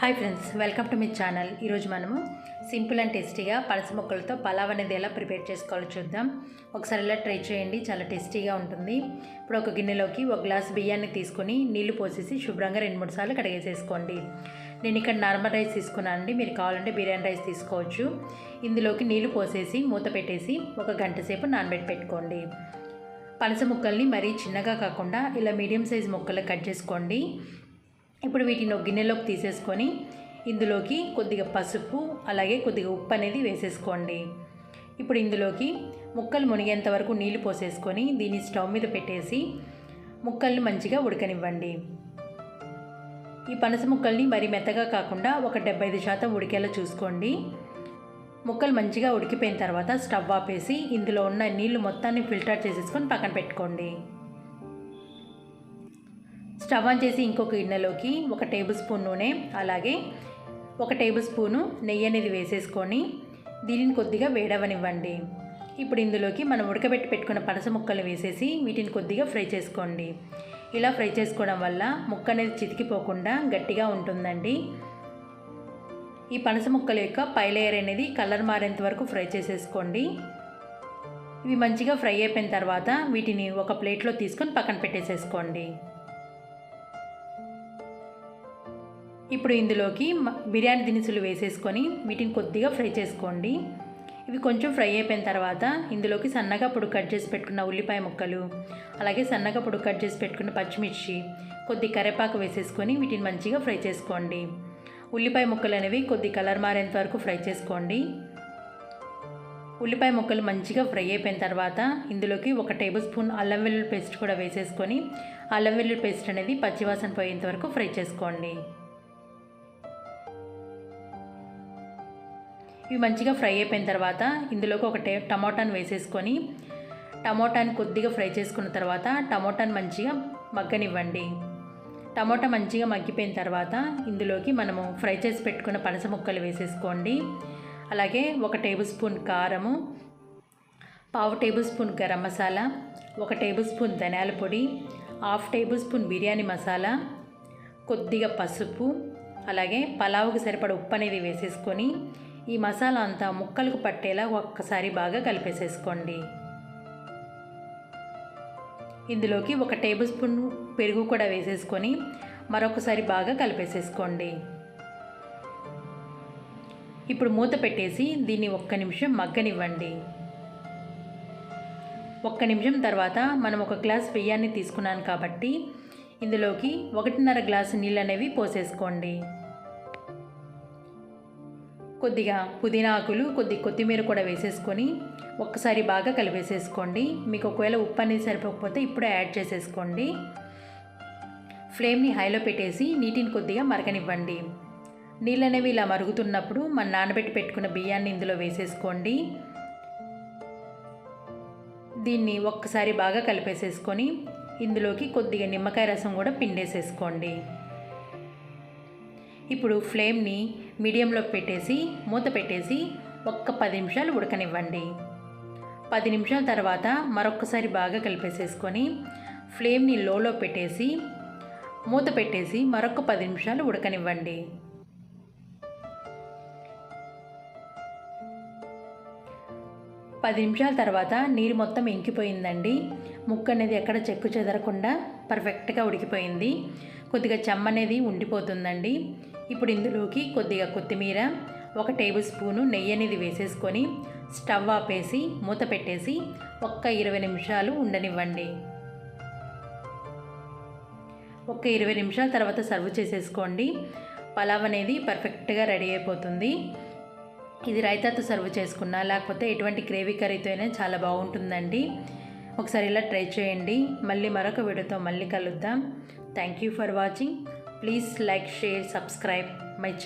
Hi friends welcome to మీ channel ఈరోజు మనము సింపుల్ అండ్ టేస్టీగా పలస ముక్కలతో పలావ్ అనేది ఎలా ప్రిపేర్ చేసుకోవాలో చూద్దాం. ఒకసారి ఇలా ట్రై చేయండి చాలా టేస్టీగా ఉంటుంది. ఇప్పుడు ఒక గిన్నెలోకి ఒక గ్లాస్ బియ్యాన్ని తీసుకొని నీళ్ళు పోసేసి శుభ్రంగా రెండు మూడు సార్లు కడిగేసేసుకోండి. నేను ఇక్కడ నార్మల్ రైస్ తీసుకున్నానండి మీరు కావాలంటే బిర్యానీ రైస్ తీసుకోవచ్చు. ఇందులోకి నీళ్ళు పోసేసి మూత పెట్టేసి ఒక గంట సేపు నానబెట్టి పెట్టుకోండి. పలస ముక్కల్ని మరీ చిన్నగా కాకుండా ఇలా మీడియం సైజ్ ముక్కలు కట్ చేసుకోండి. ఇప్పుడు వీటిని ఒక గిన్నెలోకి తీసేసుకొని ఇందులోకి కొద్దిగా పసుపు అలాగే కొద్దిగా ఉప్పు అనేది వేసేసుకోండి. ఇప్పుడు ఇందులోకి ముక్కలు మునిగేంత వరకు నీళ్ళు పోసేసుకొని దీన్ని స్టవ్ మీద పెట్టేసి ముక్కల్ని మంచిగా ఉడకనివ్వండి. ఈ పనస ముక్కల్ని మరి మెత్తగా కాకుండా ఒక డెబ్బై ఐదు శాతం ఉడికేలా చూసుకోండి. ముక్కలు మంచిగా ఉడికిపోయిన తర్వాత స్టవ్ ఆపేసి ఇందులో ఉన్న నీళ్ళు మొత్తాన్ని ఫిల్టర్ చేసేసుకొని పక్కన పెట్టుకోండి. స్టవ్ ఆన్ చేసి ఇంకొక గిన్నెలోకి ఒక టేబుల్ స్పూన్ నూనె అలాగే ఒక టేబుల్ స్పూను నెయ్యి అనేది వేసేసుకొని దీనిని కొద్దిగా వేడవనివ్వండి. ఇప్పుడు ఇందులోకి మనం ఉడకబెట్టి పెట్టుకున్న పనస ముక్కలు వేసేసి వీటిని కొద్దిగా ఫ్రై చేసుకోండి. ఇలా ఫ్రై చేసుకోవడం వల్ల ముక్క అనేది చితికిపోకుండా గట్టిగా ఉంటుందండి. ఈ పనస ముక్కల యొక్క పై లేయర్ అనేది కలర్ మారేంత వరకు ఫ్రై చేసేసుకోండి. ఇవి మంచిగా ఫ్రై అయిపోయిన తర్వాత వీటిని ఒక ప్లేట్లో తీసుకొని పక్కన పెట్టేసేసుకోండి. ఇప్పుడు ఇందులోకి బిర్యానీ దినుసులు వేసేసుకొని వీటిని కొద్దిగా ఫ్రై చేసుకోండి. ఇవి కొంచెం ఫ్రై అయిపోయిన తర్వాత ఇందులోకి సన్నగా పొడి కట్ చేసి పెట్టుకున్న ఉల్లిపాయ ముక్కలు అలాగే సన్నగా పొడి కట్ చేసి పెట్టుకున్న పచ్చిమిర్చి కొద్ది కరివేపాకు వేసేసుకొని వీటిని మంచిగా ఫ్రై చేసుకోండి. ఉల్లిపాయ ముక్కలు అనేవి కొద్ది కలర్ మారేంత వరకు ఫ్రై చేసుకోండి. ఉల్లిపాయ ముక్కలు మంచిగా ఫ్రై అయిపోయిన తర్వాత ఇందులోకి ఒక టేబుల్ స్పూన్ అల్లం వెల్లుల్లి పేస్ట్ కూడా వేసేసుకొని అల్లం వెల్లుల్లి పేస్ట్ అనేది పచ్చివాసన పోయేంత వరకు ఫ్రై చేసుకోండి. ఇవి మంచిగా ఫ్రై అయిపోయిన తర్వాత ఇందులోకి ఒక టమోటాను వేసేసుకొని టమోటాని కొద్దిగా ఫ్రై చేసుకున్న తర్వాత టమోటాను మంచిగా మగ్గనివ్వండి. టమోటా మంచిగా మగ్గిపోయిన తర్వాత ఇందులోకి మనము ఫ్రై చేసి పెట్టుకున్న పనస ముక్కలు వేసేసుకోండి. అలాగే ఒక టేబుల్ స్పూన్ కారము పావు టేబుల్ స్పూన్ గరం మసాలా ఒక టేబుల్ స్పూన్ ధనియాల పొడి half tablespoon biryani masala కొద్దిగా పసుపు అలాగే పలావుకి సరిపడ ఉప్పు అనేది వేసేసుకొని ఈ మసాలా అంతా ముక్కలకు పట్టేలా ఒక్కసారి బాగా కలిపేసేసుకోండి. ఇందులోకి ఒక టేబుల్ స్పూన్ పెరుగు కూడా వేసేసుకొని మరొకసారి బాగా కలిపేసేసుకోండి. ఇప్పుడు మూత పెట్టేసి దీన్ని ఒక్క నిమిషం మగ్గనివ్వండి. ఒక్క నిమిషం తర్వాత మనం ఒక గ్లాస్ బియ్యాన్ని తీసుకున్నాను కాబట్టి ఇందులోకి ఒకటిన్నర గ్లాసు నీళ్ళు అనేవి పోసేసుకోండి. కొద్దిగా పుదీనా ఆకులు కొద్ది కొత్తిమీర కూడా వేసేసుకొని ఒక్కసారి బాగా కలిపేసేసుకోండి. మీకు ఒకవేళ ఉప్పు అనేది సరిపోకపోతే ఇప్పుడే యాడ్ చేసేసుకోండి. ఫ్లేమ్ని హైలో పెట్టేసి నీటిని కొద్దిగా మరగనివ్వండి. నీళ్ళు అనేవి ఇలా మరుగుతున్నప్పుడు మన నానబెట్టి పెట్టుకున్న బియ్యాన్ని ఇందులో వేసేసుకోండి. దీన్ని ఒక్కసారి బాగా కలిపేసేసుకొని ఇందులోకి కొద్దిగా నిమ్మకాయ రసం కూడా పిండేసేసుకోండి. ఇప్పుడు ఫ్లేమ్ని మీడియంలో పెట్టేసి మూత పెట్టేసి ఒక్క పది నిమిషాలు ఉడకనివ్వండి. పది నిమిషాల తర్వాత మరొక్కసారి బాగా కలిపేసేసుకొని ఫ్లేమ్ని లోలో పెట్టేసి మూత పెట్టేసి మరొక పది నిమిషాలు ఉడకనివ్వండి. పది నిమిషాల తర్వాత నీరు మొత్తం ఇంకిపోయిందండి ముక్క అనేది ఎక్కడ చెక్కు చెదరకుండా పర్ఫెక్ట్గా ఉడికిపోయింది. కొద్దిగా చెమ్మ అనేది ఉండిపోతుందండి. ఇప్పుడు ఇందులోకి కొద్దిగా కొత్తిమీర ఒక టేబుల్ స్పూను నెయ్యి అనేది వేసేసుకొని స్టవ్ ఆపేసి మూత పెట్టేసి ఒక్క ఇరవై నిమిషాలు ఉండనివ్వండి. ఒక ఇరవై నిమిషాల తర్వాత సర్వ్ చేసేసుకోండి. పలావ్ అనేది పర్ఫెక్ట్గా రెడీ అయిపోతుంది. ఇది రైతాతో సర్వ్ చేసుకున్నా లేకపోతే ఎటువంటి గ్రేవీ కర్రీతో అయినా చాలా బాగుంటుందండి. ఒకసారి ఇలా ట్రై చేయండి. మళ్ళీ మరొక వీడియోతో మళ్ళీ కలుద్దాం. Thank you for watching. Please like, share, subscribe.